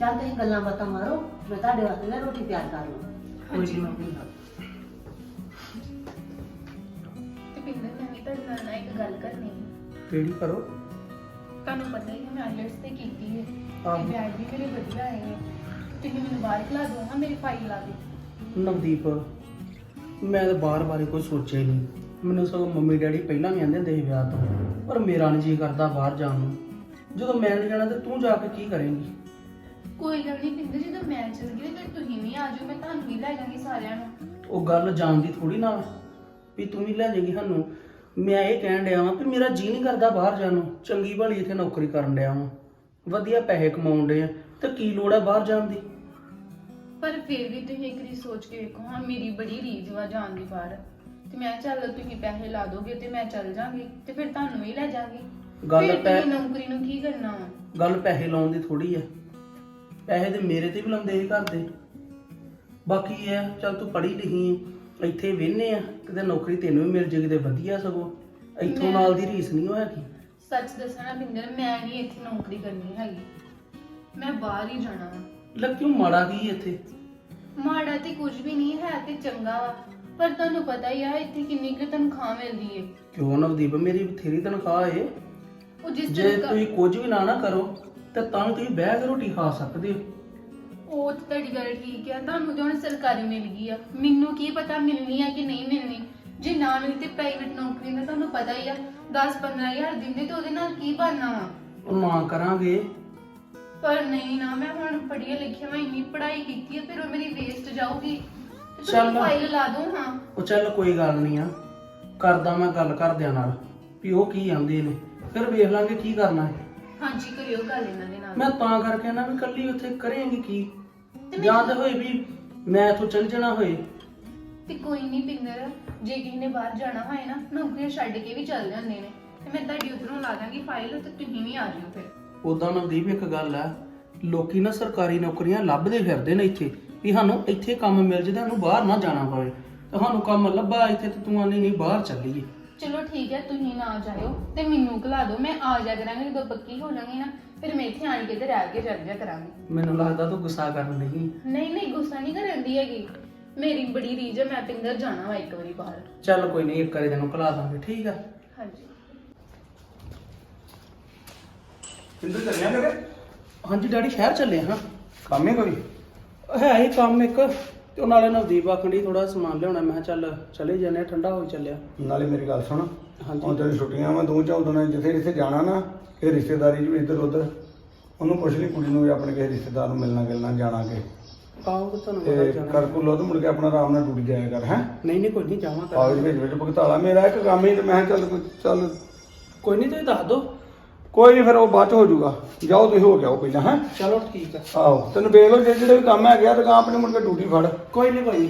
ਚੱਲ ਤੁਸੀਂ ਗੱਲਾਂ ਬਾਤਾਂ ਮਾਰੋ ਮੈਂ ਤੁਹਾਡੇ ਵਾਸਤੇ ਨਾ ਰੋਟੀ ਤਿਆਰ ਕਰ ਲਵਾਂ। ਕੋਈ ਨਹੀਂ ਮੈਂ ਭੇਜਦਾ। ਤੇ ਪਿੰਦਰ ਮੈਂ ਤੁਹਾਡੇ ਨਾਲ ਨਾ ਇੱਕ ਗੱਲ ਕਰਨੀ ਹੈ ਕਿਹੜੀ ਕਰੋ? ਤੁਹਾਨੂੰ ਪਤਾ ਹੀ ਹੈ ਮੈਂ ਆਈਲੈਟਸ ਤੇ ਕੀਤੀ ਹੈ। ਆਹੋ। ਤੇ ਵਿਆਜ ਵੀ ਮੇਰੇ ਵਧੀਆ ਆਏ ਨੇ ਤੁਸੀਂ ਮੈਨੂੰ ਬਾਹਰ ਖਲਾ ਦਿਓ ਹਾਂ ਮੇਰੀ ਫਾਈਲ ਲਾ ਦੇ ਨਵਦੀਪ। ਮੈਂ ਤਾਂ ਬਾਰ ਬਾਰੇ ਕੋਈ ਸੋਚਿਆ ਹੀ ਨਹੀਂ। ਮੈਨੂੰ ਸਗੋਂ ਮੰਮੀ ਡੈਡੀ ਪਹਿਲਾਂ ਵੀ ਆਂਦੇ ਹੁੰਦੇ ਸੀ ਵਿਆਹ ਤੋਂ ਪਰ ਮੇਰਾ ਨਹੀਂ ਜੀ ਕਰਦਾ ਬਾਹਰ ਜਾਣ ਨੂੰ। ਜਦੋਂ ਮੈਂ ਨਹੀਂ ਜਾਣਾ ਤੇ ਤੂੰ ਜਾ ਕੇ ਕੀ ਕਰੇਂਗੀ? ਕੋਈ ਗੱਲ ਨਹੀਂ ਪਿੰਦਰ ਜਦੋਂ ਮੈਂ ਚਲ ਗਈ ਤੇ ਤੁਸੀਂ ਵੀ ਆ ਜਾਓ ਮੈਂ ਤੁਹਾਨੂੰ ਵੀ ਲੈ ਜਾਵਾਂਗੀ ਸਾਰਿਆਂ ਨੂੰ। ਉਹ ਗੱਲ ਜਾਣ ਦੀ ਥੋੜੀ ਨਾਲ ਵੀ। ਤੂੰ ਵੀ ਲੈ ਜਾਏਗੀ ਸਾਨੂੰ। ਮੈਂ ਇਹ ਕਹਿਣ ਡਿਆ ਵਾਂ ਵੀ ਮੇਰਾ ਜੀ ਨਹੀਂ ਕਰਦਾ ਬਾਹਰ ਜਾਣ ਨੂੰ। ਚੰਗੀ ਭਲੀ ਇੱਥੇ ਨੌਕਰੀ ਕਰਨ ਡਿਆ ਵਾਂ। ਵਧੀਆ ਪੈਸੇ ਕਮਾਉਣ ਡਿਆ ਤੇ ਕੀ ਲੋੜ ਹੈ ਬਾਹਰ ਜਾਣ ਦੀ? ਪਰ ਫਿਰ ਵੀ ਤੁਸੀਂ ਇੱਕ ਵਾਰੀ ਸੋਚ ਕੇ ਵੇਖੋ ਹਾਂ ਮੇਰੀ ਬੜੀ ਰੀਝ ਵਾ ਜਾਣ ਦੀ ਬਾਹਰ। ਤੇ ਮੈਂ ਚੱਲ ਤੁਸੀਂ ਪੈਸੇ ਲਾ ਦੋਗੇ ਤੇ ਮੈਂ ਚੱਲ ਜਾਵਾਂਗੀ ਤੇ ਫਿਰ ਤੁਹਾਨੂੰ ਵੀ ਲੈ ਜਾਵਾਂਗੀ ਗੱਲ ਫਿਰ ਪੈ ਤੁਸੀਂ ਨੌਕਰੀ ਨੂੰ ਕੀ ਕਰਨਾ ਵਾ? ਗੱਲ ਪੈਸੇ ਲਾਉਣ ਦੀ ਥੋੜੀ ਹੈ ਪੈਸੇ ਤੇ ਮੇਰੇ ਤੇ ਵੀ ਲਾਉਂਦੇ ਇਹ ਘਰ ਦੇ। ਬਾਕੀ ਇਹ ਆ ਚੱਲ ਤੂੰ ਪੜ੍ਹੀ ਲਿਖੀ ਹੈ, ਇੱਥੇ ਵਿਹਨੇ ਆ ਕਿਤੇ ਨੌਕਰੀ ਤੈਨੂੰ ਵੀ ਮਿਲ ਜੇਗੀ ਤੇ ਵਧੀਆ ਸਗੋਂ। ਇੱਥੋਂ ਮੈਂ- ਨਾਲ ਦੀ ਰੀਸ ਨਹੀਂ ਹੋਇਆ ਕੀ? ਸੱਚ ਦੱਸਾਂ ਨਾ ਬਿੰਦਰ ਮੈਂ ਨਹੀਂ ਇੱਥੇ ਨੌਕਰੀ ਕਰਨੀ ਹੈਗੀ। ਮੈਂ ਬਾਹਰ ਹੀ ਜਾਣਾ ਵਾ। ਲੱਗ ਕਿਉਂ ਮਾੜਾ ਕੀ ਇੱਥੇ? ਮਾੜਾ ਤੇ ਕੁਝ ਵੀ ਨਹੀਂ ਹੈ ਤੇ ਚੰਗਾ ਵਾ। ਪਰ ਤੁਹਾਨੂੰ ਪਤਾ ਹੀ ਆ ਇੱਥੇ ਕਿੰਨੀ ਕੁ ਤਨਖਾਹ ਮਿਲਦੀ ਏ। ਕਿਉਂ ਨਵਦੀਪ ਮੇਰੀ ਬਥੇਰੀ ਤਨਖਾਹ ਏ। ਉਹ ਜਿਸ ਜੇ ਤਨਖਾਹ ਤੁਸੀਂ ਕੁਝ ਵੀ ਨਾ ਨਾ ਕਰੋ ਤੇ ਤਾਂ ਤੁਸੀਂ ਬਹਿ ਕੇ ਰੋਟੀ ਖਾ ਸਕਦੇ ਹੋ। ਉਹ ਤਾਂ ਤੁਹਾਡੀ ਗੱਲ ਠੀਕ ਆ ਤੁਹਾਨੂੰ ਤੇ ਹੁਣ ਸਰਕਾਰੀ ਮਿਲ ਗਈ ਆ। ਮੈਨੂੰ ਕੀ ਪਤਾ ਮਿਲਣੀ ਆ ਕਿ ਨਹੀਂ ਮਿਲਣੀ। ਜੇ ਨਾ ਮਿਲੀ ਤੇ ਪ੍ਰਾਈਵੇਟ ਨੌਕਰੀ ਦਾ ਤੁਹਾਨੂੰ ਪਤਾ ਹੀ ਆ 10 ਹਜ਼ਾਰ ਦਿੰਦੇ ਤੇ ਉਹਦੇ ਨਾਲ ਕੀ ਬਣਨਾ ਵਾ? ਉਹ ਨਾ ਕਰਾਂਗੇ। ਪਰ ਨਹੀਂ ਨਾ ਮੈਂ ਹੁਣ ਪੜ੍ਹੀ ਲਿਖਿਆ ਮੈਂ ਇੰਨੀ ਪੜ੍ਹਾਈ ਕੀਤੀ ਹੈ ਫਿਰ ਉਹ ਮੇਰੀ ਵੇਸਟ ਜਾਊਗੀ। ਤੇ ਤੁਸੀਂ ਚੱਲ। ਫਾਈਲ ਲਾ ਦੋ ਹਾਂ। ਉਹ ਚੱਲ ਕੋਈ ਗੱਲ ਨਹੀਂ ਆ। ਕਰਦਾ ਮੈਂ ਗੱਲ ਕਰਦਿਆਂ ਨਾਲ ਵੀ ਉਹ ਕੀ ਆਂਦੇ ਨੇ। ਫਿਰ ਵੇਖ ਲਾਂਗੇ ਕੀ ਕਰਨਾ ਹੈ। ਹਾਂਜੀ ਕਰਿਓ ਗੱਲ ਇਹਨਾਂ ਦੇ ਨਾਲ। ਮੈਂ ਤਾਂ ਕਰਕੇ ਨਾ ਵੀ ਕੱਲੀ ਉੱਥੇ ਕਰੇਂਗੀ ਕੀ? ਤੇ ਜਾਂ ਤਾਂ ਹੋਏ ਵੀ ਮੈਂ ਇੱਥੋਂ ਚੱਲ ਜਾਣਾ ਹੋਏ। ਤੇ ਕੋਈ ਨਹੀਂ ਪਿੰਦਰ ਜੇ ਕਿਸੇ ਨੇ ਬਾਹਰ ਜਾਣਾ ਹੋਏ ਨਾ ਨੌਕਰੀਆਂ ਛੱਡ ਕੇ ਵੀ ਚੱਲ ਜਾਂਦੇ ਨੇ। ਤੇ ਮੈਂ ਤੁਹਾਡੀ ਉਧਰੋਂ ਲਾ ਦਾਂਗੀ ਫਾਈਲ ਤੇ ਤੁਸੀਂ ਵੀ ਆ ਜਿਓ ਫਿਰ। ਉਦਾਂ ਨਵਦੀਪ ਇੱਕ ਗੱਲ ਆ ਲੋਕੀ ਨਾ ਸਰਕਾਰੀ ਨੌਕਰੀਆਂ ਲੱਭਦੇ ਫਿਰਦੇ ਨੇ ਇੱਥੇ ਵੀ ਸਾਨੂੰ ਇੱਥੇ ਕੰਮ ਮਿਲ ਜੇ ਸਾਨੂੰ ਬਾਹਰ ਨਾ ਜਾਣਾ ਪਵੇ ਤੁਹਾਨੂੰ ਕੰਮ ਲੱਭਾ ਇੱਥੇ ਤੇ ਤੂੰ ਆਨੀ ਨਹੀਂ ਬਾਹਰ ਚੱਲੀਏ। ਚਲੋ ਠੀਕ ਹੈ ਤੁਸੀਂ ਨਾ ਜਾਇਓ ਤੇ ਮੈਨੂੰ ਘਲਾ ਦਿਓ ਮੈਂ ਆ ਜਾ ਕਰਾਂਗੀ ਜਦੋਂ ਪੱਕੀ ਹੋ ਜਾਵਾਂਗੀ ਨਾ ਫਿਰ ਮੈਂ ਇੱਥੇ ਆਣ ਕੇ ਤੇ ਰਹਿ ਕੇ ਚੱਲ ਜਾ ਕਰਾਂਗੀ। ਮੈਨੂੰ ਲੱਗਦਾ ਤੂੰ ਗੁੱਸਾ ਕਰਨ ਨਹੀਂ। ਨਹੀਂ ਨਹੀਂ ਗੁੱਸਾ ਨਹੀਂ ਕਰਨ ਦੀ ਹੈਗੀ। ਮੇਰੀ ਬੜੀ ਰੀਝ ਹੈ ਮੈਂ ਪਿੰਦਰ ਜਾਣਾ ਵਾ ਇੱਕ ਵਾਰੀ ਬਾਹਰ। ਚੱਲ ਕੋਈ ਨਹੀਂ ਇੱਕ ਵਾਰੀ ਤੈਨੂੰ ਘਲਾ ਦਾਂਗੇ ਠੀਕ ਆ? ਕਿੰਦਰ ਚੱਲਿਆ ਮੇਰੇ ਹਾਂਜੀ ਡੈਡੀ ਸ਼ਹਿਰ ਚੱਲੇ ਹਾਂ। ਕੰਮ ਹੀ ਕੋਈ? ਹੈ ਹੀ ਕੰਮ ਇੱਕ। ਤੇ ਉਹ ਨਾਲੇ ਨਵਦੀਪ ਆਖਣੀ ਥੋੜਾ ਸਮਾਨ ਲਿਆਉਣਾ। ਮੈਂ ਕਿਹਾ ਚੱਲ ਚਲੇ ਜਾਂਦੇ ਠੰਡਾ ਹੋ ਚੱਲਿਆ। ਨਾਲੇ ਮੇਰੀ ਗੱਲ ਸੁਣ। ਹਾਂਜੀ। ਤੇਰੀ ਛੁੱਟੀਆਂ ਵਾ ਦੋ ਚੌਦਾਂ ਦਿਨ ਜਿੱਥੇ ਜਿੱਥੇ ਜਾਣਾ ਨਾ ਇਹ ਰਿਸ਼ਤੇਦਾਰੀ 'ਚ ਵੀ ਇੱਧਰ ਉੱਧਰ। ਉਹਨੂੰ ਪੁੱਛ ਲਈ ਕੁੜੀ ਨੂੰ ਵੀ ਆਪਣੇ ਕਿਸੇ ਰਿਸ਼ਤੇਦਾਰ ਨੂੰ ਮਿਲਣਾ ਗਿਲਣਾ ਜਾਣਾ ਕਿ। ਆਓ ਤੇ ਤੁਹਾਨੂੰ ਪਤਾ ਤੇ ਜਾਣਾ। ਕਰ ਕੁਲੋ ਤੇ ਮੁੜ ਕੇ ਆਪਣਾ ਆਰਾਮ ਨਾਲ ਡਿਊਟੀ ਜਾਇਆ ਕਰ ਹੈ? ਨਹੀਂ ਨਹੀਂ ਕੋਈ ਨਹੀਂ ਜਾਵਾਂ ਕਾਗਜ਼ ਵਿੱਚ ਵਿੱਚ ਭੁਗਤਾਲਾ। ਮੇਰਾ ਇੱਕ ਕੰਮ ਹੀ ਤੇ ਮੈਂ ਕਿਹਾ ਚੱਲ ਕੋਈ- ਚੱਲ ਕੋਈ ਨਹੀਂ ਤੁਸੀਂ ਦੱਸ ਦਿਓ। ਕੋਈ ਨਹੀਂ ਫਿਰ ਉਹ ਬਾਅਦ ਚ ਹੋ ਜਾਊਗਾ। ਜਾਓ ਤੁਸੀਂ ਹੋ ਕੇ ਆਓ ਪਹਿਲਾਂ ਹੈ? ਚਲੋ ਠੀਕ ਆ। ਆਹੋ ਤੈਨੂੰ ਵੇਖ ਲਓ ਜਿਹੜੇ ਜਿਹੜੇ ਵੀ ਕੰਮ ਹੈਗੇ ਆ ਤੇ ਕਾਂ ਆਪਣੇ ਮੁੜ ਕੇ ਡਿਊਟੀ ਫੜ। ਕੋਈ ਨਹੀਂ ਨਹੀਂ